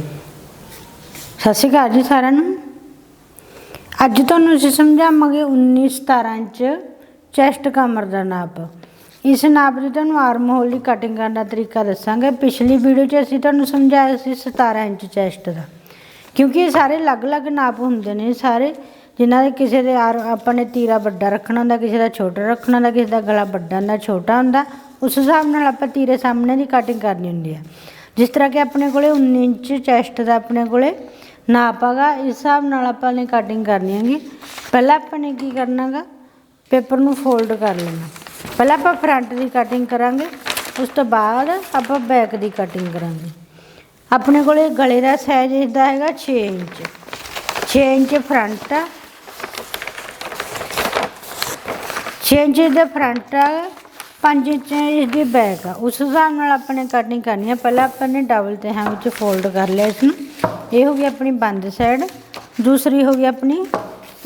ਸਤਿ ਸ਼੍ਰੀ ਅਕਾਲ ਜੀ ਸਾਰਿਆਂ ਨੂੰ। ਅੱਜ ਤੁਹਾਨੂੰ ਅਸੀਂ ਸਮਝਾਵਾਂਗੇ 19 17 ਇੰਚ ਚੈਸਟ ਕਮਰ ਦਾ ਨਾਪ। ਇਸ ਨਾਪ ਦੀ ਤੁਹਾਨੂੰ ਆਰਮ ਹੋਲ ਦੀ ਕਟਿੰਗ ਕਰਨ ਦਾ ਤਰੀਕਾ ਦੱਸਾਂਗੇ। ਪਿਛਲੀ ਵੀਡੀਓ 'ਚ ਅਸੀਂ ਤੁਹਾਨੂੰ ਸਮਝਾਇਆ ਸੀ 17 ਇੰਚ ਚੈਸਟ ਦਾ। ਕਿਉਂਕਿ ਇਹ ਸਾਰੇ ਅਲੱਗ-ਅਲੱਗ ਨਾਪ ਹੁੰਦੇ ਨੇ ਸਾਰੇ ਜਿਨ੍ਹਾਂ ਦੇ ਕਿਸੇ ਦੇ ਆਰ, ਆਪਾਂ ਨੇ ਤੀਰਾ ਵੱਡਾ ਰੱਖਣਾ ਹੁੰਦਾ, ਕਿਸੇ ਦਾ ਛੋਟਾ ਰੱਖਣਾ ਹੁੰਦਾ, ਕਿਸੇ ਦਾ ਗਲਾ ਵੱਡਾ ਹੁੰਦਾ, ਛੋਟਾ ਹੁੰਦਾ, ਉਸ ਹਿਸਾਬ ਨਾਲ ਆਪਾਂ ਤੀਰੇ ਸਾਹਮਣੇ ਦੀ ਕਟਿੰਗ ਕਰਨੀ ਹੁੰਦੀ ਹੈ। ਜਿਸ ਤਰ੍ਹਾਂ ਕਿ ਆਪਣੇ ਕੋਲੇ 19 ਇੰਚ ਚੈਸਟ ਦਾ ਆਪਣੇ ਕੋਲੇ ਨਾਪ ਹੈਗਾ, ਇਸ ਹਿਸਾਬ ਨਾਲ ਆਪਾਂ ਨੇ ਕਟਿੰਗ ਕਰਨੀ ਹੈਗੀ। ਪਹਿਲਾਂ ਆਪਾਂ ਨੇ ਕੀ ਕਰਨਾਗਾ ਪੇਪਰ ਨੂੰ ਫੋਲਡ ਕਰ ਲੈਣਾ। ਪਹਿਲਾਂ ਆਪਾਂ ਫਰੰਟ ਦੀ ਕਟਿੰਗ ਕਰਾਂਗੇ, ਉਸ ਤੋਂ ਬਾਅਦ ਆਪਾਂ ਬੈਕ ਦੀ ਕਟਿੰਗ ਕਰਾਂਗੇ। ਆਪਣੇ ਕੋਲੇ ਗਲੇ ਦਾ ਸਾਈਜ਼ ਇਸਦਾ ਹੈਗਾ 6 ਇੰਚ। 6 ਇੰਚ ਫਰੰਟ ਆ। 6 ਇੰਚ ਦਾ ਫਰੰਟ ਆ। 5 ਇੰਚ ਇਸਦੀ ਬੈਕ ਆ। ਉਸ ਹਿਸਾਬ ਨਾਲ ਆਪਾਂ ਨੇ ਕਟਿੰਗ ਕਰਨੀ ਆ। ਪਹਿਲਾਂ ਆਪਾਂ ਨੇ ਡਬਲ ਤੇ ਹਾਂ ਵਿੱਚ ਫੋਲਡ ਕਰ ਲਿਆ ਇਸ ਨੂੰ ਇਹ ਹੋ ਗਈ ਆਪਣੀ ਬੰਦ ਸਾਈਡ ਦੂਸਰੀ ਹੋ ਗਈ ਆਪਣੀ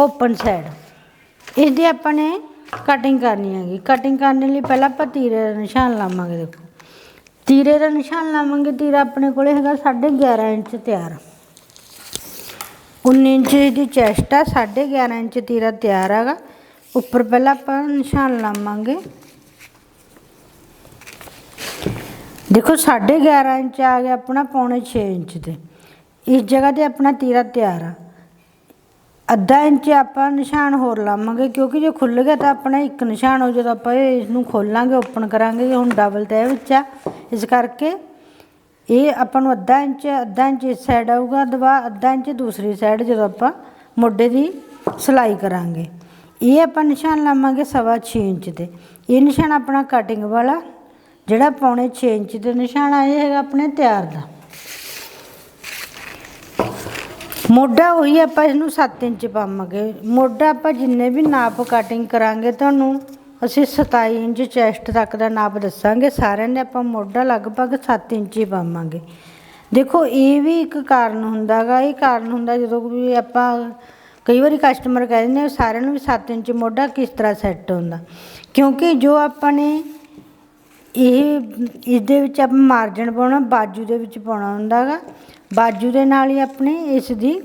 ਓਪਨ ਸਾਈਡ ਇਸ ਦੀ ਆਪਾਂ ਨੇ ਕਟਿੰਗ ਕਰਨੀ ਹੈਗੀ। ਕਟਿੰਗ ਕਰਨ ਲਈ ਪਹਿਲਾਂ ਆਪਾਂ ਤੀਰੇ ਦਾ ਨਿਸ਼ਾਨ ਲਾਵਾਂਗੇ, ਦੇਖੋ। ਤੀਰੇ ਦਾ ਨਿਸ਼ਾਨ ਲਾਵਾਂਗੇ। ਤੀਰਾ ਆਪਣੇ ਕੋਲੇ ਹੈਗਾ 11.5 ਇੰਚ ਤਿਆਰ। 19 ਇੰਚ ਦੀ ਚੈਸਟ ਆ 11.5 ਇੰਚ ਤੀਰਾ ਤਿਆਰ ਹੈਗਾ। ਉੱਪਰ ਪਹਿਲਾਂ ਆਪਾਂ ਨਿਸ਼ਾਨ ਲਾਵਾਂਗੇ। ਦੇਖੋ 11.5 ਇੰਚ ਆ ਗਿਆ ਆਪਣਾ, ਪੌਣੇ 6 ਇੰਚ ਤੇ। ਇਸ ਜਗ੍ਹਾ ਤੇ ਆਪਣਾ ਤੀਰਾ ਤਿਆਰ ਆ। ਅੱਧਾ ਇੰਚ ਆਪਾਂ ਨਿਸ਼ਾਨ ਹੋਰ ਲਾਵਾਂਗੇ, ਕਿਉਂਕਿ ਜੇ ਖੁੱਲ ਗਿਆ ਤਾਂ ਆਪਣਾ ਇੱਕ ਨਿਸ਼ਾਨ ਹੋ ਜਦੋਂ ਆਪਾਂ ਇਸ ਨੂੰ ਖੋਲਾਂਗੇ, ਓਪਨ ਕਰਾਂਗੇ ਹੁਣ ਡਬਲ ਤੇ ਵਿੱਚ ਆ। ਇਸ ਕਰਕੇ ਇਹ ਆਪਾਂ ਨੂੰ ਅੱਧਾ ਇੰਚ ਅੱਧਾ ਇੰਚ ਇਸ ਸਾਈਡ ਆਊਗਾ, ਦਵਾ ਅੱਧਾ ਇੰਚ ਦੂਸਰੀ ਸਾਈਡ ਜਦੋਂ ਆਪਾਂ ਮੋਢੇ ਦੀ ਸਿਲਾਈ ਕਰਾਂਗੇ। ਇਹ ਆਪਾਂ ਨਿਸ਼ਾਨ ਲਾਵਾਂਗੇ ਸਵਾ 6 ਇੰਚ ਤੇ। ਇਹ ਨਿਸ਼ਾਨ ਆਪਣਾ ਕਟਿੰਗ ਵਾਲਾ ਜਿਹੜਾ ਪੌਣੇ 6 ਇੰਚ ਤੇ ਨਿਸ਼ਾਨ ਆਇਆ ਹੈਗਾ ਆਪਣੇ ਤਿਆਰ ਦਾ। ਮੋਢਾ ਉਹੀ ਆਪਾਂ ਇਹਨੂੰ 7 ਇੰਚ ਪਾਵਾਂਗੇ। ਮੋਢਾ ਆਪਾਂ ਜਿੰਨੇ ਵੀ ਨਾਪ ਕਟਿੰਗ ਕਰਾਂਗੇ ਤੁਹਾਨੂੰ, ਅਸੀਂ 27 ਇੰਚ ਚੈਸਟ ਤੱਕ ਦਾ ਨਾਪ ਦੱਸਾਂਗੇ। ਸਾਰਿਆਂ ਨੇ ਆਪਾਂ ਮੋਢਾ ਲਗਭਗ 7 ਇੰਚ ਹੀ ਪਾਵਾਂਗੇ। ਦੇਖੋ, ਇਹ ਵੀ ਇੱਕ ਕਾਰਨ ਹੁੰਦਾਗਾ ਇਹ ਕਾਰਨ ਹੁੰਦਾ ਜਦੋਂ ਵੀ ਆਪਾਂ ਕਈ ਵਾਰੀ ਕਸਟਮਰ ਕਹਿ ਦਿੰਦੇ ਆ ਸਾਰਿਆਂ ਨੂੰ ਵੀ 7 ਇੰਚ ਮੋਢਾ ਕਿਸ ਤਰ੍ਹਾਂ ਸੈੱਟ ਹੁੰਦਾ। ਕਿਉਂਕਿ ਜੋ ਆਪਾਂ ਨੇ ਇਹ ਇਸ ਵਿੱਚ ਆਪਾਂ ਮਾਰਜਨ ਪਾਉਣਾ, ਬਾਜੂ ਦੇ ਵਿੱਚ ਪਾਉਣਾ ਹੁੰਦਾ ਗਾ ਬਾਜੂ ਦੇ ਨਾਲ ਹੀ ਆਪਣੇ ਇਸ ਦੀ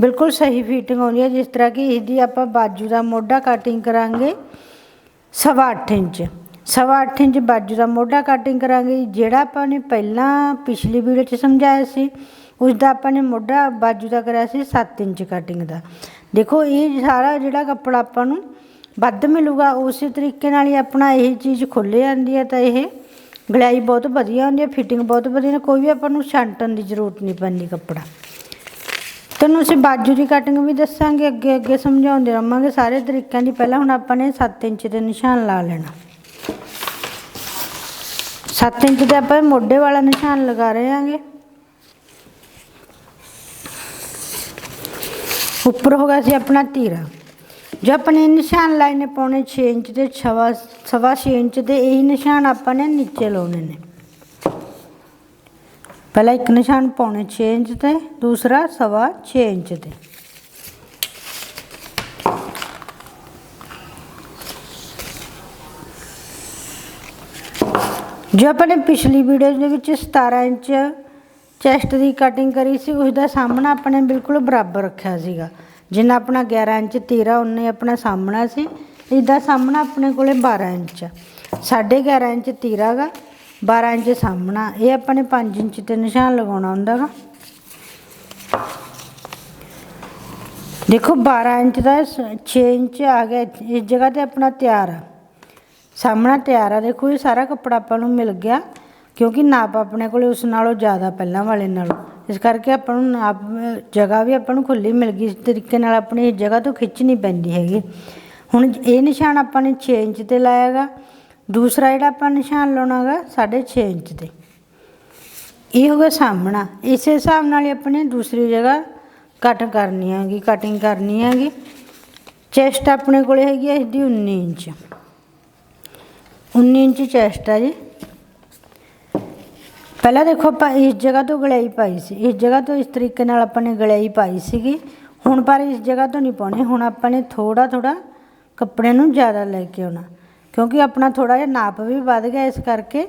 ਬਿਲਕੁਲ ਸਹੀ ਫਿਟਿੰਗ ਆਉਂਦੀ ਹੈ, ਜਿਸ ਤਰ੍ਹਾਂ ਕਿ ਇਸ ਦੀ ਆਪਾਂ ਬਾਜੂ ਦਾ ਮੋਢਾ ਕਟਿੰਗ ਕਰਾਂਗੇ ਸਵਾ ਅੱਠ ਇੰਚ। ਸਵਾ ਅੱਠ ਇੰਚ ਬਾਜੂ ਦਾ ਮੋਢਾ ਕਟਿੰਗ ਕਰਾਂਗੇ। ਜਿਹੜਾ ਆਪਾਂ ਨੇ ਪਹਿਲਾਂ ਪਿਛਲੀ ਵੀਡੀਓ 'ਚ ਸਮਝਾਇਆ ਸੀ ਉਸ ਦਾ ਆਪਾਂ ਨੇ ਮੋਢਾ ਬਾਜੂ ਦਾ ਕਰਿਆ ਸੀ 7 ਇੰਚ ਕਟਿੰਗ ਦਾ। ਦੇਖੋ, ਇਹ ਸਾਰਾ ਜਿਹੜਾ ਕੱਪੜਾ ਆਪਾਂ ਨੂੰ ਵੱਧ ਮਿਲੂਗਾ, ਉਸੇ ਤਰੀਕੇ ਨਾਲ ਹੀ ਆਪਣਾ ਇਹ ਚੀਜ਼ ਖੁੱਲ ਜਾਂਦੀ ਹੈ ਤਾਂ ਇਹ ਗਲਾਈ ਬਹੁਤ ਵਧੀਆ ਹੁੰਦੀ ਹੈ, ਫਿਟਿੰਗ ਬਹੁਤ ਵਧੀਆ ਨੇ, ਕੋਈ ਵੀ ਆਪਾਂ ਨੂੰ ਛਾਂਟਣ ਦੀ ਜ਼ਰੂਰਤ ਨਹੀਂ ਪੈਂਦੀ ਕੱਪੜਾ। ਤੁਹਾਨੂੰ ਅਸੀਂ ਬਾਜੂ ਦੀ ਕਟਿੰਗ ਵੀ ਦੱਸਾਂਗੇ, ਅੱਗੇ ਅੱਗੇ ਸਮਝਾਉਂਦੇ ਰਹਾਂਗੇ ਸਾਰੇ ਤਰੀਕਿਆਂ ਦੀ, ਪਹਿਲਾਂ ਹੁਣ ਆਪਾਂ ਨੇ 7 ਇੰਚ ਦੇ ਨਿਸ਼ਾਨ ਲਾ ਲੈਣਾ। 7 ਇੰਚ ਦੇ ਆਪਾਂ ਮੋਢੇ ਵਾਲਾ ਨਿਸ਼ਾਨ ਲਗਾ ਰਹੇ ਹਾਂਗੇ। ਉੱਪਰ ਹੋਗਾ ਸੀ ਆਪਣਾ ਤੀਰਾ। ਜੋ ਆਪਣੇ ਨਿਸ਼ਾਨ ਲਾਈਨੇ ਪਾਉਣੇ ਪੌਣੇ 6 ਇੰਚ ਦੇ ਸਵਾ ਸਵਾ 6 ਇੰਚ ਦੇ ਇਹੀ ਨਿਸ਼ਾਨ ਆਪਾਂ ਨੇ ਨੀਚੇ ਲਾਉਣੇ ਨੇ। ਪਹਿਲਾ ਇੱਕ ਨਿਸ਼ਾਨ ਪਾਉਣੇ 6 ਇੰਚ ਤੇ, ਦੂਸਰਾ ਸਵਾ 6 ਇੰਚ ਤੇ। ਜੋ ਆਪਾਂ ਨੇ ਪਿਛਲੀ ਵੀਡੀਓ ਦੇ ਵਿੱਚ 17 ਇੰਚ ਚੈਸਟ ਦੀ ਕਟਿੰਗ ਕਰੀ ਸੀ ਉਸ ਦਾ ਸਾਹਮਣਾ ਨੇ ਬਿਲਕੁਲ ਬਰਾਬਰ ਰੱਖਿਆ ਸੀਗਾ। ਜਿੰਨਾ ਆਪਣਾ 11 ਇੰਚ ਤੀਰਾ ਉਹਨੇ ਆਪਣਾ ਸਾਹਮਣਾ ਸੀ, ਇਹਦਾ ਸਾਹਮਣਾ ਆਪਣੇ ਕੋਲੇ 12 ਇੰਚ 11.5 ਇੰਚ ਤੀਰਾ ਗਾ 12 ਇੰਚ ਸਾਹਮਣਾ, ਇਹ ਆਪਾਂ ਨੇ 5 ਇੰਚ ਤੇ ਨਿਸ਼ਾਨ ਲਗਾਉਣਾ ਹੁੰਦਾ ਗਾ। ਦੇਖੋ 12 ਇੰਚ ਦਾ 6 ਇੰਚ ਆ ਗਿਆ, ਇਸ ਜਗ੍ਹਾ ਤੇ ਆਪਣਾ ਤਿਆਰ ਆ। ਸਾਹਮਣਾ ਤਿਆਰ ਆ, ਦੇਖੋ ਇਹ ਸਾਰਾ ਕੱਪੜਾ ਆਪਾਂ ਨੂੰ ਮਿਲ ਗਿਆ, ਕਿਉਂਕਿ ਨਾਪ ਆਪਣੇ ਕੋਲੇ ਉਸ ਨਾਲੋਂ ਜ਼ਿਆਦਾ ਪਹਿਲਾਂ ਵਾਲੇ ਨਾਲੋਂ। ਇਸ ਕਰਕੇ ਆਪਾਂ ਨੂੰ ਆਪ, ਜਗ੍ਹਾ ਵੀ ਆਪਾਂ ਨੂੰ ਖੁੱਲੀ ਮਿਲ ਗਈ। ਇਸ ਤਰੀਕੇ ਨਾਲ ਆਪਣੀ ਇਸ ਜਗ੍ਹਾ ਤੋਂ ਖਿੱਚਣੀ ਪੈਂਦੀ ਹੈਗੀ। ਹੁਣ ਇਹ ਨਿਸ਼ਾਨ ਆਪਾਂ ਨੇ 6 ਇੰਚ ਤੇ ਲਾਇਆਗਾ। ਦੂਸਰਾ ਜਿਹੜਾ ਆਪਾਂ ਨਿਸ਼ਾਨ ਲਾਉਣਾਗਾ 6.5 ਇੰਚ ਤੇ। ਇਹ ਹੋ ਗਿਆ ਸਾਹਮਣਾ। ਇਸੇ ਹਿਸਾਬ ਨਾਲ ਹੀ ਆਪਣੇ ਦੂਸਰੀ ਜਗ੍ਹਾ ਕੱਟ ਕਰਨੀ ਹੈਗੀ ਕਟਿੰਗ ਕਰਨੀ ਹੈਗੀ। ਚੈਸਟ ਆਪਣੇ ਕੋਲੇ ਹੈਗੀ ਹੈ ਇਸਦੀ 19 ਇੰਚ। 19 ਇੰਚ ਚੈਸਟ ਆ ਜੀ। ਪਹਿਲਾਂ ਦੇਖੋ ਆਪਾਂ ਇਸ ਜਗ੍ਹਾ ਤੋਂ ਗਲਾਈ ਪਾਈ ਸੀ। ਇਸ ਜਗ੍ਹਾ ਤੋਂ ਇਸ ਤਰੀਕੇ ਨਾਲ ਆਪਾਂ ਨੇ ਗਲਾਈ ਪਾਈ ਸੀਗੀ। ਹੁਣ ਪਰ ਇਸ ਜਗ੍ਹਾ ਤੋਂ ਨਹੀਂ ਪਾਉਣੀ। ਹੁਣ ਆਪਾਂ ਨੇ ਥੋੜਾ ਥੋੜਾ ਕੱਪੜੇ ਨੂੰ ਜ਼ਿਆਦਾ ਲੈ ਕੇ ਆਉਣਾ। ਕਿਉਂਕਿ ਆਪਣਾ ਥੋੜਾ ਜਿਹਾ ਨਾਪ ਵੀ ਵੱਧ ਗਿਆ ਇਸ ਕਰਕੇ।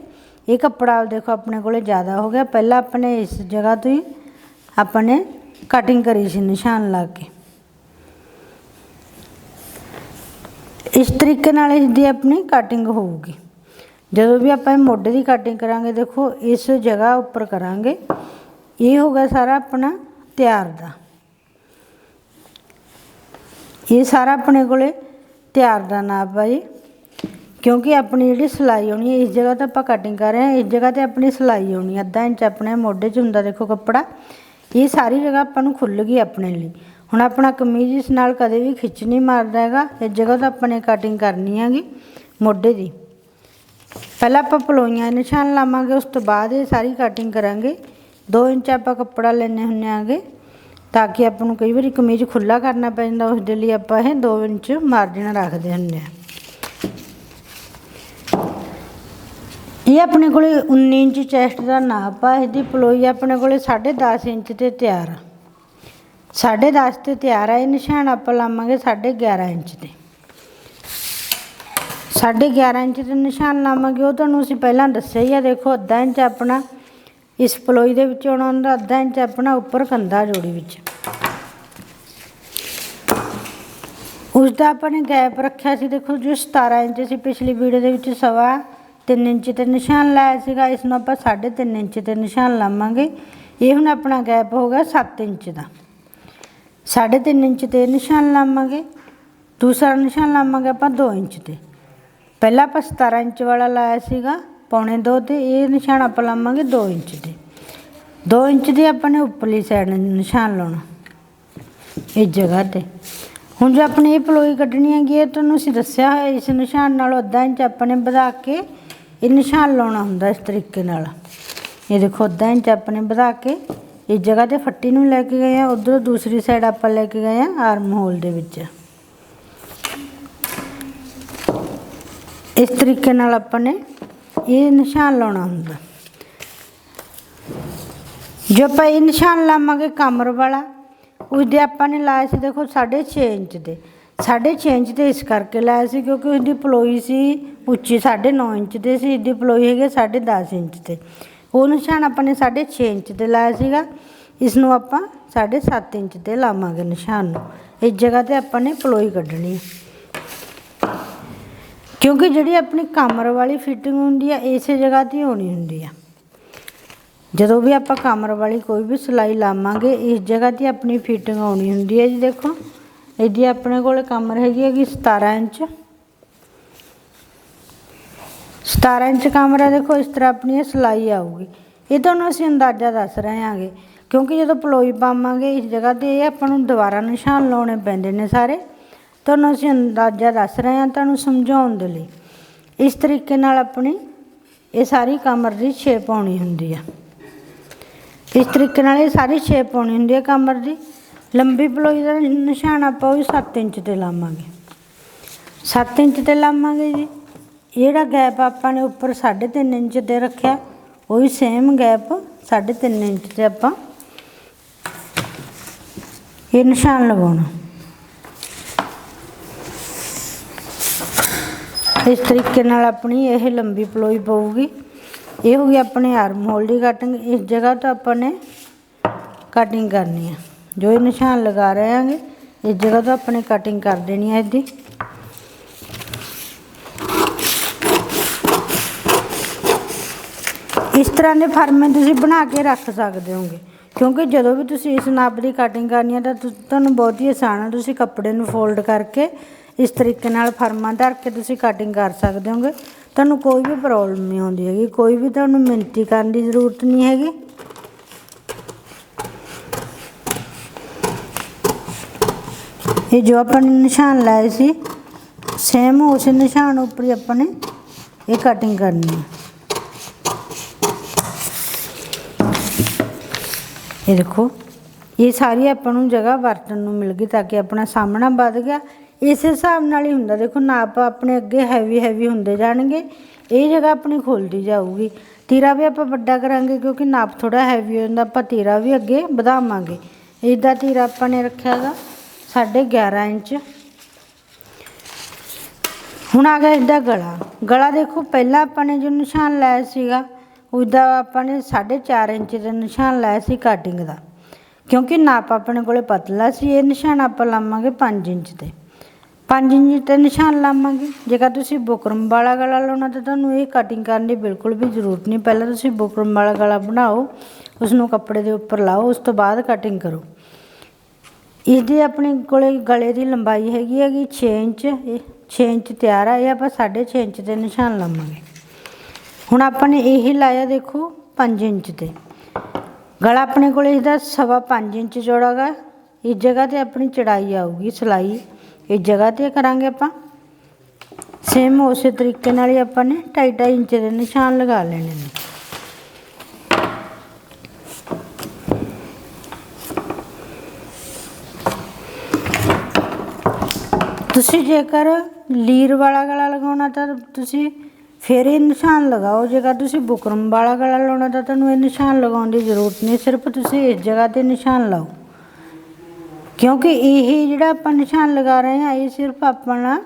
ਇਹ ਕੱਪੜਾ ਦੇਖੋ ਆਪਣੇ ਕੋਲੇ ਜ਼ਿਆਦਾ ਹੋ ਗਿਆ। ਪਹਿਲਾਂ ਆਪਣੇ ਇਸ ਜਗ੍ਹਾ ਤੋਂ ਹੀ ਆਪਾਂ ਨੇ ਕਟਿੰਗ ਕਰੀ ਸੀ ਨਿਸ਼ਾਨ ਲਾ ਕੇ। ਇਸ ਤਰੀਕੇ ਨਾਲ ਇਸ ਦੀ ਆਪਣੀ ਕਟਿੰਗ ਹੋਊਗੀ। ਜਦੋਂ ਵੀ ਆਪਾਂ ਇਹ ਮੋਢੇ ਦੀ ਕਟਿੰਗ ਕਰਾਂਗੇ, ਦੇਖੋ, ਇਸ ਜਗ੍ਹਾ ਉੱਪਰ ਕਰਾਂਗੇ। ਇਹ ਹੋ ਗਿਆ ਸਾਰਾ ਆਪਣਾ ਤਿਆਰ ਦਾ। ਇਹ ਸਾਰਾ ਆਪਣੇ ਕੋਲੇ ਤਿਆਰ ਦਾ ਨਾਪ ਆ ਜੀ। ਕਿਉਂਕਿ ਆਪਣੀ ਜਿਹੜੀ ਸਿਲਾਈ ਹੋਣੀ ਹੈ, ਇਸ ਜਗ੍ਹਾ ਤੇ ਆਪਾਂ ਕਟਿੰਗ ਕਰ ਰਹੇ ਹਾਂ, ਇਸ ਜਗ੍ਹਾ ਤੇ ਆਪਣੀ ਸਿਲਾਈ ਹੋਣੀ ਹੈ। ਅੱਧਾ ਇੰਚ ਆਪਣੇ ਮੋਢੇ 'ਚ ਹੁੰਦਾ, ਦੇਖੋ ਕੱਪੜਾ। ਇਹ ਸਾਰੀ ਜਗ੍ਹਾ ਆਪਾਂ ਨੂੰ ਖੁੱਲ ਗਈ ਆਪਣੇ ਲਈ। ਹੁਣ ਆਪਣਾ ਕਮੀਜ਼ ਇਸ ਨਾਲ ਕਦੇ ਵੀ ਖਿੱਚ ਨਹੀਂ ਮਾਰਦਾ ਹੈਗਾ। ਇਸ ਜਗ੍ਹਾ ਤੋਂ ਆਪਾਂ ਨੇ ਕਟਿੰਗ ਕਰਨੀ ਹੈਗੀ ਮੋਢੇ ਦੀ। ਪਹਿਲਾਂ ਆਪਾਂ ਪਲੋਈਆਂ ਨਿਸ਼ਾਨ ਲਾਵਾਂਗੇ, ਉਸ ਤੋਂ ਬਾਅਦ ਇਹ ਸਾਰੀ ਕਟਿੰਗ ਕਰਾਂਗੇ। 2 ਇੰਚ ਆਪਾਂ ਕੱਪੜਾ ਲੈਣੇ ਹੁੰਨੇ ਆਗੇ ਤਾਂ ਕਿ ਆਪਾਂ ਨੂੰ ਕਈ ਵਾਰੀ ਕਮੀਜ਼ ਖੁੱਲਾ ਕਰਨਾ ਪੈਂਦਾ ਉਸ ਦੇ ਲਈ ਆਪਾਂ ਇਹ 2 ਇੰਚ ਮਾਰਜਨ ਰੱਖਦੇ ਹੁੰਨੇ ਆ ਇਹ ਆਪਣੇ ਕੋਲੇ 19 ਇੰਚ ਚੈਸਟ ਦਾ ਨਾਪ ਆ, ਇਹਦੀ ਪਲੋਈ ਆਪਣੇ ਕੋਲੇ 10.5 ਇੰਚ ਤੇ ਤਿਆਰ ਆ। 10.5 ਤੇ ਤਿਆਰ ਆ, ਇਹ ਨਿਸ਼ਾਨ ਆਪਾਂ ਲਾਵਾਂਗੇ 11.5 ਇੰਚ ਤੇ। 11.5 ਇੰਚ ਤੇ ਨਿਸ਼ਾਨ ਲਾਵਾਂਗੇ, ਉਹ ਤੁਹਾਨੂੰ ਅਸੀਂ ਪਹਿਲਾਂ ਦੱਸਿਆ ਹੀ ਆ, ਦੇਖੋ ਅੱਧਾ ਇੰਚ ਆਪਣਾ ਇਸ ਪਲੋਈ ਦੇ ਵਿੱਚ ਆਉਣਾ ਹੁੰਦਾ, ਅੱਧਾ ਇੰਚ ਆਪਣਾ ਉੱਪਰ ਕੰਧਾ ਜੋੜੀ ਵਿੱਚ। ਉਸ ਦਾ ਆਪਾਂ ਨੇ ਗੈਪ ਰੱਖਿਆ ਸੀ, ਦੇਖੋ ਜੋ 17 ਇੰਚ ਸੀ, ਪਿਛਲੀ ਵੀਡੀਓ ਦੇ ਵਿੱਚ ਸਵਾ 3 ਇੰਚ ਤੇ ਨਿਸ਼ਾਨ ਲਾਇਆ ਸੀਗਾ, ਇਸ ਨੂੰ ਆਪਾਂ 3.5 ਇੰਚ ਤੇ ਨਿਸ਼ਾਨ ਲਾਵਾਂਗੇ। ਇਹ ਹੁਣ ਆਪਣਾ ਗੈਪ ਹੋ ਗਿਆ 7 ਇੰਚ ਦਾ। 3.5 ਇੰਚ ਤੇ ਨਿਸ਼ਾਨ ਲਾਵਾਂਗੇ, ਦੂਸਰਾ ਨਿਸ਼ਾਨ ਲਾਵਾਂਗੇ ਆਪਾਂ 2 ਇੰਚ ਤੇ। ਪਹਿਲਾਂ ਆਪਾਂ 17 ਇੰਚ ਵਾਲਾ ਲਾਇਆ ਸੀਗਾ, ਪੌਣੇ 2 ਤੇ ਇਹ ਨਿਸ਼ਾਨ ਆਪਾਂ ਲਾਵਾਂਗੇ 2 ਇੰਚ ਦੇ। 2 ਇੰਚ ਦੀ ਆਪਾਂ ਨੇ ਉੱਪਰਲੀ ਸਾਈਡ ਨਿਸ਼ਾਨ ਲਾਉਣਾ, ਇਸ ਜਗ੍ਹਾ ਤੇ। ਹੁਣ ਜੇ ਆਪਣੇ ਇਹ ਪਲੋਈ ਕੱਢਣੀ ਹੈਗੀ, ਇਹ ਤੁਹਾਨੂੰ ਅਸੀਂ ਦੱਸਿਆ ਹੋਇਆ, ਇਸ ਨਿਸ਼ਾਨ ਨਾਲੋਂ ਅੱਧਾ ਇੰਚ ਆਪਾਂ ਨੇ ਵਧਾ ਕੇ ਇਹ ਨਿਸ਼ਾਨ ਲਾਉਣਾ ਹੁੰਦਾ ਇਸ ਤਰੀਕੇ ਨਾਲ। ਇਹ ਦੇਖੋ, ਅੱਧਾ ਇੰਚ ਆਪਾਂ ਨੇ ਵਧਾ ਕੇ ਇਸ ਜਗ੍ਹਾ ਤੇ ਫੱਟੀ ਨੂੰ ਲੈ ਕੇ ਗਏ ਆ, ਉਧਰ ਦੂਸਰੀ ਸਾਈਡ ਆਪਾਂ ਲੈ ਕੇ ਗਏ ਆ ਆਰਮ ਹੋਲ ਦੇ ਵਿੱਚ। ਇਸ ਤਰੀਕੇ ਨਾਲ ਆਪਾਂ ਨੇ ਇਹ ਨਿਸ਼ਾਨ ਲਾਉਣਾ ਹੁੰਦਾ। ਜੋ ਆਪਾਂ ਇਹ ਨਿਸ਼ਾਨ ਲਾਵਾਂਗੇ ਕਮਰ ਵਾਲਾ ਉਸਦੇ ਆਪਾਂ ਨੇ ਲਾਇਆ ਸੀ ਦੇਖੋ 6.5 ਇੰਚ ਦੇ। 6.5 ਇੰਚ ਤੇ ਇਸ ਕਰਕੇ ਲਾਇਆ ਸੀ ਕਿਉਂਕਿ ਉਸਦੀ ਪਲੋਈ ਸੀ ਉੱਚੀ 9.5 ਇੰਚ ਤੇ ਸੀ, ਇਹਦੀ ਪਲੋਈ ਹੈਗੀ 10.5 ਇੰਚ ਤੇ। ਉਹ ਨਿਸ਼ਾਨ ਆਪਾਂ ਨੇ 6.5 ਇੰਚ ਤੇ ਲਾਇਆ ਸੀਗਾ, ਇਸ ਨੂੰ ਆਪਾਂ 7.5 ਇੰਚ ਤੇ ਲਾਵਾਂਗੇ ਨਿਸ਼ਾਨ ਨੂੰ। ਇਸ ਜਗ੍ਹਾ ਤੇ ਆਪਾਂ ਨੇ ਪਲੋਈ ਕੱਢਣੀ ਹੈ ਕਿਉਂਕਿ ਜਿਹੜੀ ਆਪਣੀ ਕਮਰ ਵਾਲੀ ਫਿਟਿੰਗ ਹੁੰਦੀ ਆ, ਇਸੇ ਜਗ੍ਹਾ ਤੇ ਹੀ ਹੋਣੀ ਹੁੰਦੀ ਆ। ਜਦੋਂ ਵੀ ਆਪਾਂ ਕਮਰ ਵਾਲੀ ਕੋਈ ਵੀ ਸਿਲਾਈ ਲਾਵਾਂਗੇ, ਇਸ ਜਗ੍ਹਾ ਤੇ ਆਪਣੀ ਫਿਟਿੰਗ ਆਉਣੀ ਹੁੰਦੀ ਹੈ ਜੀ ਦੇਖੋ। ਇਹਦੀ ਆਪਣੇ ਕੋਲ ਕਮਰ ਹੈਗੀ ਹੈਗੀ 17 ਇੰਚ। 17 ਇੰਚ ਕਮਰਾ ਦੇਖੋ, ਇਸ ਤਰ੍ਹਾਂ ਆਪਣੀ ਇਹ ਸਿਲਾਈ ਆਊਗੀ। ਇਹ ਤੁਹਾਨੂੰ ਅਸੀਂ ਅੰਦਾਜ਼ਾ ਦੱਸ ਰਹੇ ਹਾਂਗੇ, ਕਿਉਂਕਿ ਜਦੋਂ ਪਲੋਈ ਪਾਵਾਂਗੇ, ਇਸ ਜਗ੍ਹਾ ਤੇ ਇਹ ਆਪਾਂ ਨੂੰ ਦੁਬਾਰਾ ਨਿਸ਼ਾਨ ਲਾਉਣੇ ਪੈਂਦੇ ਨੇ ਸਾਰੇ। ਤੁਹਾਨੂੰ ਅਸੀਂ ਅੰਦਾਜ਼ਾ ਦੱਸ ਰਹੇ ਹਾਂ ਤੁਹਾਨੂੰ ਸਮਝਾਉਣ ਦੇ ਲਈ। ਇਸ ਤਰੀਕੇ ਨਾਲ ਆਪਣੀ ਇਹ ਸਾਰੀ ਕਮਰ ਦੀ ਸ਼ੇਪ ਆਉਣੀ ਹੁੰਦੀ ਆ। ਇਸ ਤਰੀਕੇ ਨਾਲ ਇਹ ਸਾਰੀ ਸ਼ੇਪ ਆਉਣੀ ਹੁੰਦੀ ਹੈ ਕਮਰ ਦੀ। ਲੰਬੀ ਪਲੋਈ ਦਾ ਨਿਸ਼ਾਨ ਆਪਾਂ ਉਹ 7 ਇੰਚ ਤੇ ਲਾਵਾਂਗੇ। 7 ਇੰਚ ਤੇ ਲਾਵਾਂਗੇ ਜੀ। ਜਿਹੜਾ ਗੈਪ ਆਪਾਂ ਨੇ ਉੱਪਰ 3.5 ਇੰਚ ਤੇ ਰੱਖਿਆ, ਉਹ ਵੀ ਸੇਮ ਗੈਪ 3.5 ਇੰਚ ਤੇ ਆਪਾਂ ਇਹ ਨਿਸ਼ਾਨ ਲਵਾਉਣਾ। ਇਸ ਤਰੀਕੇ ਨਾਲ ਆਪਣੀ ਇਹ ਲੰਬੀ ਪਲੋਈ ਪਊਗੀ। ਇਹ ਹੋ ਗਈ ਆਪਣੇ ਆਰਮ ਹੋਲ ਦੀ ਕਟਿੰਗ ਇਸ ਜਗ੍ਹਾ ਤੋਂ ਆਪਾਂ ਨੇ ਕਟਿੰਗ ਕਰਨੀ ਹੈ ਜੋ ਇਹ ਨਿਸ਼ਾਨ ਲਗਾ ਰਹੇ ਹਾਂਗੇ, ਇਸ ਜਗ੍ਹਾ ਤੋਂ ਆਪਾਂ ਨੇ ਕਟਿੰਗ ਕਰ ਦੇਣੀ ਹੈ ਇਹਦੀ। ਇਸ ਤਰ੍ਹਾਂ ਦੇ ਫਰਮੇ ਤੁਸੀਂ ਬਣਾ ਕੇ ਰੱਖ ਸਕਦੇ ਹੋਗੇ। ਕਿਉਂਕਿ ਜਦੋਂ ਵੀ ਤੁਸੀਂ ਇਸ ਨਾਪ ਦੀ ਕਟਿੰਗ ਕਰਨੀ ਹੈ ਤਾਂ ਤੁਹਾਨੂੰ ਬਹੁਤ ਹੀ ਆਸਾਨ ਹੈ ਤੁਸੀਂ ਕੱਪੜੇ ਨੂੰ ਫੋਲਡ ਕਰਕੇ ਇਸ ਤਰੀਕੇ ਨਾਲ ਫਰਮਾਂ ਧਰ ਕੇ ਤੁਸੀਂ ਕਟਿੰਗ ਕਰ ਸਕਦੇ ਹੋਗੇ। ਤੁਹਾਨੂੰ ਕੋਈ ਵੀ ਪ੍ਰੋਬਲਮ ਨਹੀਂ ਆਉਂਦੀ ਹੈਗੀ। ਕੋਈ ਵੀ ਤੁਹਾਨੂੰ ਮਿਹਨਤੀ ਕਰਨ ਦੀ ਜ਼ਰੂਰਤ ਨਹੀਂ ਹੈਗੀ। ਇਹ ਜੋ ਆਪਾਂ ਨੇ ਨਿਸ਼ਾਨ ਲਾਏ ਸੀ ਸੇਮ ਉਸ ਨਿਸ਼ਾਨ ਉੱਪਰ ਹੀ ਆਪਾਂ ਨੇ ਇਹ ਕਟਿੰਗ ਕਰਨੀ ਹੈ। ਇਹ ਦੇਖੋ, ਇਹ ਸਾਰੀ ਆਪਾਂ ਨੂੰ ਜਗ੍ਹਾ ਵਰਤਣ ਨੂੰ ਮਿਲ ਗਈ ਤਾਂ ਕਿ ਆਪਣਾ ਸਾਹਮਣਾ ਵੱਧ ਗਿਆ। ਇਸ ਹਿਸਾਬ ਨਾਲ ਹੀ ਹੁੰਦਾ। ਦੇਖੋ ਨਾਪ ਆਪਣੇ ਅੱਗੇ ਹੈਵੀ ਹੈਵੀ ਹੁੰਦੇ ਜਾਣਗੇ, ਇਹ ਜਗ੍ਹਾ ਆਪਣੀ ਖੁੱਲਦੀ ਜਾਊਗੀ। ਤੀਰਾ ਵੀ ਆਪਾਂ ਵੱਡਾ ਕਰਾਂਗੇ ਕਿਉਂਕਿ ਨਾਪ ਥੋੜਾ ਹੈਵੀ ਹੋ ਜਾਂਦਾ, ਆਪਾਂ ਤੀਰਾ ਵੀ ਅੱਗੇ ਵਧਾਵਾਂਗੇ। ਇਹਦਾ ਤੀਰਾ ਆਪਾਂ ਨੇ ਰੱਖਿਆ ਗਾ 11.5 ਇੰਚ। ਹੁਣ ਆ ਗਿਆ ਇਹਦਾ ਗਲਾ। ਗਲਾ ਦੇਖੋ, ਪਹਿਲਾਂ ਆਪਾਂ ਨੇ ਜੋ ਨਿਸ਼ਾਨ ਲਾਇਆ ਸੀਗਾ ਉਹਦਾ ਆਪਾਂ ਨੇ 4.5 ਇੰਚ ਦਾ ਨਿਸ਼ਾਨ ਲਾਇਆ ਸੀ ਕਟਿੰਗ ਦਾ। ਕਿਉਂਕਿ ਨਾਪ ਆਪਣੇ ਕੋਲੇ ਪਤਲਾ ਸੀ, ਇਹ ਨਿਸ਼ਾਨ ਆਪਾਂ ਲਾਵਾਂਗੇ 5 ਇੰਚ ਤੇ। ਪੰਜ ਇੰਚ ਤੇ ਨਿਸ਼ਾਨ ਲਾਵਾਂਗੇ। ਜੇਕਰ ਤੁਸੀਂ ਬੁਕਰਮ ਵਾਲਾ ਗਲਾ ਲਾਉਣਾ ਤਾਂ ਤੁਹਾਨੂੰ ਇਹ ਕਟਿੰਗ ਕਰਨ ਦੀ ਬਿਲਕੁਲ ਵੀ ਜ਼ਰੂਰਤ ਨਹੀਂ। ਪਹਿਲਾਂ ਤੁਸੀਂ ਬੁਕਰਮ ਵਾਲਾ ਗਲਾ ਬਣਾਓ ਉਸ ਨੂੰ ਕੱਪੜੇ ਦੇ ਉੱਪਰ ਲਾਓ, ਉਸ ਤੋਂ ਬਾਅਦ ਕਟਿੰਗ ਕਰੋ। ਇਹਦੇ ਆਪਣੇ ਕੋਲੇ ਗਲੇ ਦੀ ਲੰਬਾਈ ਹੈਗੀ ਹੈਗੀ 6 ਇੰਚ, ਇਹ 6 ਇੰਚ ਤਿਆਰ ਆ, ਇਹ ਆਪਾਂ 6.5 ਇੰਚ ਤੇ ਨਿਸ਼ਾਨ ਲਾਵਾਂਗੇ। ਹੁਣ ਆਪਾਂ ਨੇ ਇਹ ਲਾਇਆ ਦੇਖੋ 5 ਇੰਚ ਤੇ। ਗਲਾ ਆਪਣੇ ਕੋਲੇ ਇਹਦਾ ਸਵਾ 5 ਇੰਚ ਚੌੜਾਗਾ ਇਸ ਜਗ੍ਹਾ ਤੇ ਆਪਣੀ ਚੜਾਈ ਆਊਗੀ, ਸਲਾਈ। ਇਸ ਜਗ੍ਹਾ ਤੇ ਕਰਾਂਗੇ ਆਪਾਂ। ਸੇਮ ਉਸੇ ਤਰੀਕੇ ਨਾਲ ਹੀ ਆਪਾਂ ਨੇ 2.5 ਇੰਚ ਦੇ ਨਿਸ਼ਾਨ ਲਗਾ ਲੈਣੇ ਨੇ। ਤੁਸੀਂ ਜੇਕਰ ਲੀਰ ਵਾਲਾ ਗਲਾ ਲਗਾਉਣਾ ਤਾਂ ਤੁਸੀਂ ਫਿਰ ਇਹ ਨਿਸ਼ਾਨ ਲਗਾਓ। ਜੇਕਰ ਤੁਸੀਂ ਬੁਕਰਮ ਵਾਲਾ ਗਲਾ ਲਾਉਣਾ ਤਾਂ ਤੁਹਾਨੂੰ ਇਹ ਨਿਸ਼ਾਨ ਲਗਾਉਣ ਦੀ ਜ਼ਰੂਰਤ ਨਹੀਂ। ਸਿਰਫ ਤੁਸੀਂ ਇਸ ਜਗ੍ਹਾ ਤੇ ਨਿਸ਼ਾਨ ਲਾਓ। ਕਿਉਂਕਿ ਇਹ ਜਿਹੜਾ ਆਪਾਂ ਨਿਸ਼ਾਨ ਲਗਾ ਰਹੇ ਹਾਂ, ਇਹ ਸਿਰਫ ਆਪਣਾ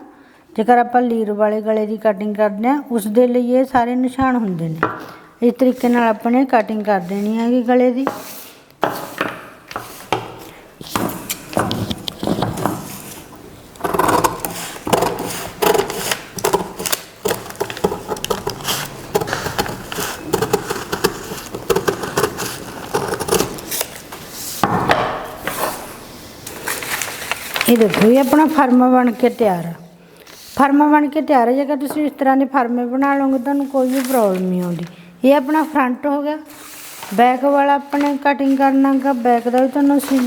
ਜੇਕਰ ਆਪਾਂ ਲੀਰ ਵਾਲੇ ਗਲੇ ਦੀ ਕਟਿੰਗ ਕਰਦੇ ਹਾਂ, ਉਸ ਦੇ ਲਈ ਇਹ ਸਾਰੇ ਨਿਸ਼ਾਨ ਹੁੰਦੇ ਨੇ। ਇਸ ਤਰੀਕੇ ਨਾਲ ਆਪਾਂ ਨੇ ਕਟਿੰਗ ਕਰ ਦੇਣੀ ਹੈਗੀ ਗਲੇ ਦੀ। ਇਹ ਦੇਖੋ ਇਹ ਆਪਣਾ ਫਰਮਾ ਬਣ ਕੇ ਤਿਆਰ ਆ। ਫਰਮਾ ਬਣ ਕੇ ਤਿਆਰ ਹੈ ਜੇਕਰ ਤੁਸੀਂ ਇਸ ਤਰ੍ਹਾਂ ਦੇ ਫਰਮੇ ਬਣਾ ਲਓਗੇ, ਤੁਹਾਨੂੰ ਕੋਈ ਵੀ ਪ੍ਰੋਬਲਮ ਨਹੀਂ ਆਉਂਦੀ। ਇਹ ਆਪਣਾ ਫਰੰਟ ਹੋ ਗਿਆ। ਬੈਕ ਵਾਲਾ ਆਪਣੇ ਕਟਿੰਗ ਕਰਨਾਗਾ ਬੈਕ ਦਾ ਵੀ ਤੁਹਾਨੂੰ ਅਸੀਂ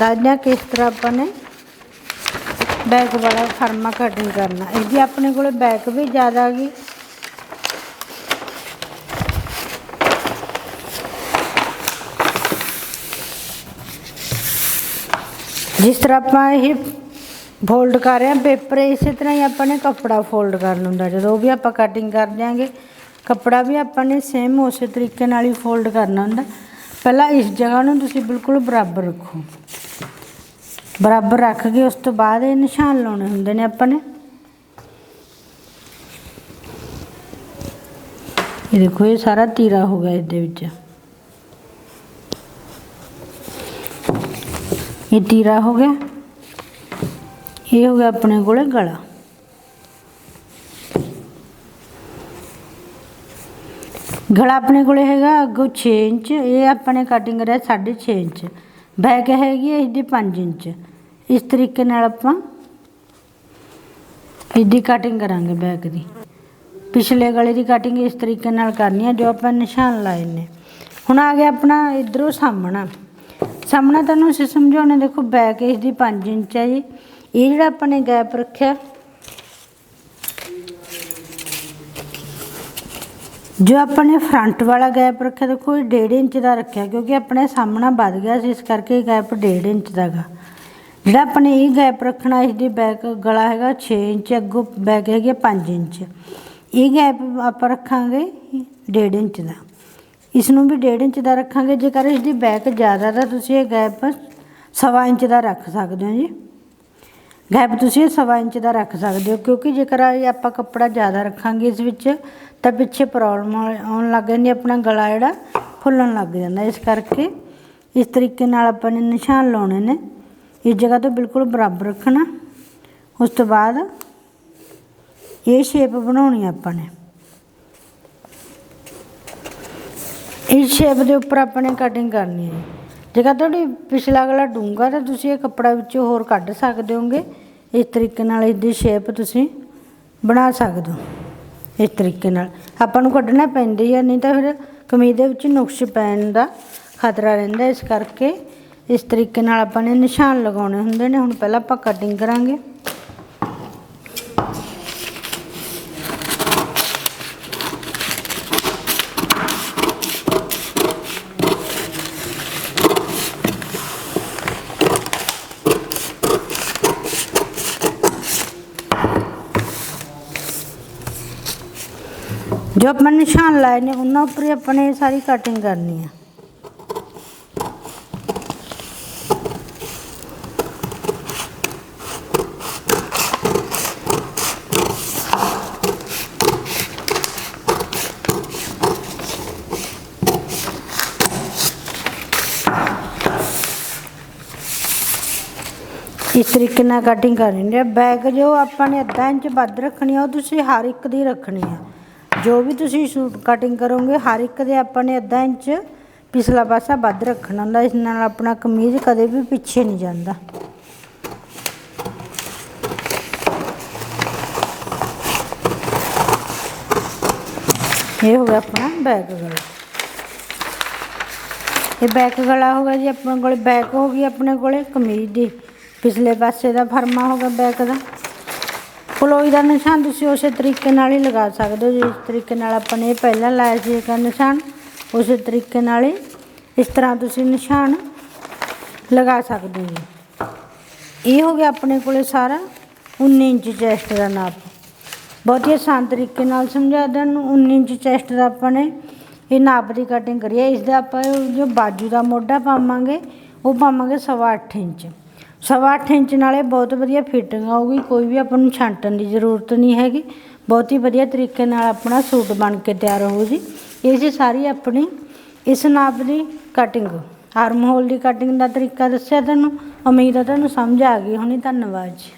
ਦੱਸਦੇ ਹਾਂ ਕਿਸ ਤਰ੍ਹਾਂ ਆਪਾਂ ਨੇ ਬੈਕ ਵਾਲਾ ਫਰਮਾ ਕਟਿੰਗ ਕਰਨਾ। ਇਹਦੀ ਆਪਣੇ ਕੋਲੇ ਬੈਕ ਵੀ ਜ਼ਿਆਦਾ ਆ ਜਿਸ ਤਰ੍ਹਾਂ ਆਪਾਂ ਇਹ ਫੋਲਡ ਕਰ ਰਹੇ ਹਾਂ ਪੇਪਰ ਇਸੇ ਤਰ੍ਹਾਂ ਹੀ ਆਪਾਂ ਨੇ ਕੱਪੜਾ ਫੋਲਡ ਕਰਨਾ ਹੁੰਦਾ ਜਦੋਂ ਵੀ ਆਪਾਂ ਕਟਿੰਗ ਕਰ ਦਿਆਂਗੇ, ਕੱਪੜਾ ਵੀ ਆਪਾਂ ਨੇ ਸੇਮ ਉਸੇ ਤਰੀਕੇ ਨਾਲ ਹੀ ਫੋਲਡ ਕਰਨਾ ਹੁੰਦਾ। ਪਹਿਲਾਂ ਇਸ ਜਗ੍ਹਾ ਨੂੰ ਤੁਸੀਂ ਬਿਲਕੁਲ ਬਰਾਬਰ ਰੱਖੋ। ਬਰਾਬਰ ਰੱਖ ਕੇ ਉਸ ਤੋਂ ਬਾਅਦ ਇਹ ਨਿਸ਼ਾਨ ਲਾਉਣੇ ਹੁੰਦੇ ਨੇ ਆਪਾਂ ਨੇ। ਇਹ ਦੇਖੋ, ਇਹ ਸਾਰਾ ਤੀਰਾ ਹੋ ਗਿਆ ਇਹਦੇ ਵਿੱਚ। ਇਹ ਤੀਰਾ ਹੋ ਗਿਆ। ਇਹ ਹੋ ਗਿਆ ਆਪਣੇ ਕੋਲੇ ਗਲਾ। ਗਲਾ ਆਪਣੇ ਕੋਲੇ ਹੈਗਾ ਅੱਗੋਂ 6 ਇੰਚ, ਇਹ ਆਪਣੇ ਕਟਿੰਗ ਰਿਹਾ 6.5 ਇੰਚ। ਬੈਕ ਹੈਗੀ ਇਹਦੀ 5 ਇੰਚ। ਇਸ ਤਰੀਕੇ ਨਾਲ ਆਪਾਂ ਇਹਦੀ ਕਟਿੰਗ ਕਰਾਂਗੇ ਬੈਕ ਦੀ। ਪਿਛਲੇ ਗਲੇ ਦੀ ਕਟਿੰਗ ਇਸ ਤਰੀਕੇ ਨਾਲ ਕਰਨੀ ਹੈ ਜੋ ਆਪਾਂ ਨਿਸ਼ਾਨ ਲਾਏ ਨੇ। ਹੁਣ ਆ ਗਿਆ ਆਪਣਾ ਇਧਰੋਂ ਸਾਹਮਣਾ। ਸਾਹਮਣਾ ਤੁਹਾਨੂੰ ਅਸੀਂ ਸਮਝਾਉਣੇ, ਦੇਖੋ ਬੈਕ ਇਸ ਦੀ 5 ਇੰਚ ਹੈ ਜੀ। ਇਹ ਜਿਹੜਾ ਆਪਾਂ ਨੇ ਗੈਪ ਰੱਖਿਆ। ਜੋ ਆਪਾਂ ਨੇ ਫਰੰਟ ਵਾਲਾ ਗੈਪ ਰੱਖਿਆ, ਦੇਖੋ ਇਹ 1.5 ਇੰਚ ਦਾ ਰੱਖਿਆ, ਕਿਉਂਕਿ ਆਪਣੇ ਸਾਹਮਣਾ ਵੱਧ ਗਿਆ ਸੀ, ਇਸ ਕਰਕੇ ਇਹ ਗੈਪ 1.5 ਇੰਚ ਦਾ ਗਾ। ਜਿਹੜਾ ਆਪਣੇ ਇਹ ਗੈਪ ਰੱਖਣਾ, ਇਸ ਦੀ ਬੈਕ ਗਲਾ ਹੈਗਾ 6 ਇੰਚ, ਅੱਗੋਂ ਬੈਕ ਹੈਗੀ 5 ਇੰਚ। ਇਹ ਗੈਪ ਆਪਾਂ ਰੱਖਾਂਗੇ 1.5 ਇੰਚ ਦਾ। ਇਸ ਨੂੰ ਵੀ 1.5 ਇੰਚ ਦਾ ਰੱਖਾਂਗੇ, ਜੇਕਰ ਇਸ ਦੀ ਬੈਕ ਜ਼ਿਆਦਾ ਤਾਂ ਤੁਸੀਂ ਇਹ ਗੈਪ ਸਵਾ ਇੰਚ ਦਾ ਰੱਖ ਸਕਦੇ ਹੋ ਜੀ। ਗੈਪ ਤੁਸੀਂ ਸਵਾ ਇੰਚ ਦਾ ਰੱਖ ਸਕਦੇ ਹੋ, ਕਿਉਂਕਿ ਜੇਕਰ ਇਹ ਆਪਾਂ ਕੱਪੜਾ ਜ਼ਿਆਦਾ ਰੱਖਾਂਗੇ ਇਸ ਵਿੱਚ, ਤਾਂ ਪਿੱਛੇ ਪ੍ਰੋਬਲਮ ਆਉਣ ਲੱਗ ਜਾਂਦੀ ਆਪਣਾ ਗਲਾ ਜਿਹੜਾ ਫੁੱਲਣ ਲੱਗ ਜਾਂਦਾ। ਇਸ ਕਰਕੇ ਇਸ ਤਰੀਕੇ ਨਾਲ ਆਪਾਂ ਨੇ ਨਿਸ਼ਾਨ ਲਾਉਣੇ ਨੇ। ਇਸ ਜਗ੍ਹਾ ਤੋਂ ਬਿਲਕੁਲ ਬਰਾਬਰ ਰੱਖਣਾ। ਉਸ ਤੋਂ ਬਾਅਦ ਇਹ ਸ਼ੇਪ ਬਣਾਉਣੀ ਆਪਾਂ ਨੇ। ਇਸ ਸ਼ੇਪ ਦੇ ਉੱਪਰ ਆਪਾਂ ਨੇ ਕਟਿੰਗ ਕਰਨੀ ਹੈ। ਜੇਕਰ ਤੁਹਾਡੀ ਪਿਛਲਾ ਗਲਾ ਡੂੰਗਾ ਤਾਂ ਤੁਸੀਂ ਇਹ ਕੱਪੜਾ ਵਿੱਚੋਂ ਹੋਰ ਕੱਢ ਸਕਦੇ ਹੋਗੇ। ਇਸ ਤਰੀਕੇ ਨਾਲ ਇਹਦੀ ਸ਼ੇਪ ਤੁਸੀਂ ਬਣਾ ਸਕਦੇ ਹੋ। ਇਸ ਤਰੀਕੇ ਨਾਲ। ਆਪਾਂ ਨੂੰ ਕੱਢਣਾ ਪੈਂਦੀ ਆ ਨਹੀਂ ਤਾਂ ਫਿਰ ਕਮੀਜ਼ ਦੇ ਵਿੱਚ ਨੁਕਸ ਪੈਣ ਦਾ ਖਤਰਾ ਰਹਿੰਦਾ ਇਸ ਕਰਕੇ ਇਸ ਤਰੀਕੇ ਨਾਲ ਆਪਾਂ ਨੇ ਨਿਸ਼ਾਨ ਲਗਾਉਣੇ ਹੁੰਦੇ ਨੇ। ਹੁਣ ਪਹਿਲਾਂ ਆਪਾਂ ਕਟਿੰਗ ਕਰਾਂਗੇ। ਜੋ ਆਪਾਂ ਨਿਸ਼ਾਨ ਲਾਏ ਨੇ, ਉਹਨਾਂ ਉੱਪਰ ਹੀ ਆਪਾਂ ਨੇ ਇਹ ਸਾਰੀ ਕਟਿੰਗ ਕਰਨੀ ਹੈ ਇਸ ਤਰੀਕੇ ਨਾਲ ਕਟਿੰਗ ਕਰਨੀ ਹੈ ਬੈਕ ਜੋ ਆਪਾਂ ਨੇ ਅੱਧਾ ਇੰਚ ਵੱਧ ਰੱਖਣੀ ਆ, ਉਹ ਤੁਸੀਂ ਹਰ ਇੱਕ ਦੀ ਰੱਖਣੀ ਆ। ਜੋ ਵੀ ਤੁਸੀਂ ਸੂਟ ਕਟਿੰਗ ਕਰੋਗੇ, ਹਰ ਇੱਕ ਦੇ ਆਪਾਂ ਨੇ ਅੱਧਾ ਇੰਚ ਪਿਛਲਾ ਪਾਸਾ ਵੱਧ ਰੱਖਣਾ ਹੁੰਦਾ, ਇਸ ਨਾਲ ਆਪਣਾ ਕਮੀਜ਼ ਕਦੇ ਵੀ ਪਿੱਛੇ ਨਹੀਂ ਜਾਂਦਾ। ਇਹ ਹੋ ਗਿਆ ਆਪਣਾ ਬੈਕ ਗਲਾ। ਇਹ ਬੈਕ ਗਲਾ ਹੋ ਗਿਆ ਜੀ, ਆਪਣੇ ਕੋਲ ਬੈਕ ਹੋ ਗਈ, ਆਪਣੇ ਕੋਲੇ ਕਮੀਜ਼ ਦੀ। ਪਿਛਲੇ ਪਾਸੇ ਦਾ ਫਰਮਾ ਹੋ ਗਿਆ ਬੈਕ ਦਾ। ਪਲੋਈ ਦਾ ਨਿਸ਼ਾਨ ਤੁਸੀਂ ਉਸੇ ਤਰੀਕੇ ਨਾਲ ਹੀ ਲਗਾ ਸਕਦੇ ਹੋ। ਜਿਸ ਤਰੀਕੇ ਨਾਲ ਆਪਾਂ ਨੇ ਇਹ ਪਹਿਲਾਂ ਲਾਇਆ ਸੀ ਇੱਕ ਨਿਸ਼ਾਨ, ਉਸੇ ਤਰੀਕੇ ਨਾਲ ਹੀ ਇਸ ਤਰ੍ਹਾਂ ਤੁਸੀਂ ਨਿਸ਼ਾਨ ਲਗਾ ਸਕਦੇ ਹੋ। ਜੀ। ਇਹ ਹੋ ਗਿਆ ਆਪਣੇ ਕੋਲੇ ਸਾਰਾ 19 ਇੰਚ ਚੈਸਟ ਦਾ ਨਾਪ। ਬਹੁਤ ਹੀ ਆਸਾਨ ਤਰੀਕੇ ਨਾਲ ਸਮਝਾ ਦਿਆਂ ਨੂੰ। 19 ਇੰਚ ਚੈਸਟ ਦਾ ਆਪਾਂ ਨੇ ਇਹ ਨਾਪ ਦੀ ਕਟਿੰਗ ਕਰੀ ਹੈ। ਇਸ ਦਾ ਆਪਾਂ ਜੋ ਬਾਜੂ ਦਾ ਮੋਢਾ ਪਾਵਾਂਗੇ, ਉਹ ਪਾਵਾਂਗੇ ਸਵਾ ਅੱਠ ਇੰਚ। ਸਵਾ ਅੱਠ ਇੰਚ ਨਾਲੇ ਬਹੁਤ ਵਧੀਆ ਫਿਟਿੰਗ ਆਊਗੀ, ਕੋਈ ਵੀ ਆਪਾਂ ਨੂੰ ਛਾਂਟਣ ਦੀ ਜ਼ਰੂਰਤ ਨਹੀਂ ਹੈਗੀ। ਬਹੁਤ ਹੀ ਵਧੀਆ ਤਰੀਕੇ ਨਾਲ ਆਪਣਾ ਸੂਟ ਬਣ ਕੇ ਤਿਆਰ ਹੋਊ ਜੀ। ਇਹ ਜੀ ਸਾਰੀ ਆਪਣੀ ਇਸ ਨਾਪ ਦੀ ਕਟਿੰਗ ਆਰਮ ਹੋਲ ਦੀ ਕਟਿੰਗ ਦਾ ਤਰੀਕਾ ਦੱਸਿਆ ਤੁਹਾਨੂੰ। ਉਮੀਦ ਹੈ ਤੁਹਾਨੂੰ ਸਮਝ ਆ ਗਈ ਹੋਣੀ। ਧੰਨਵਾਦ ਜੀ।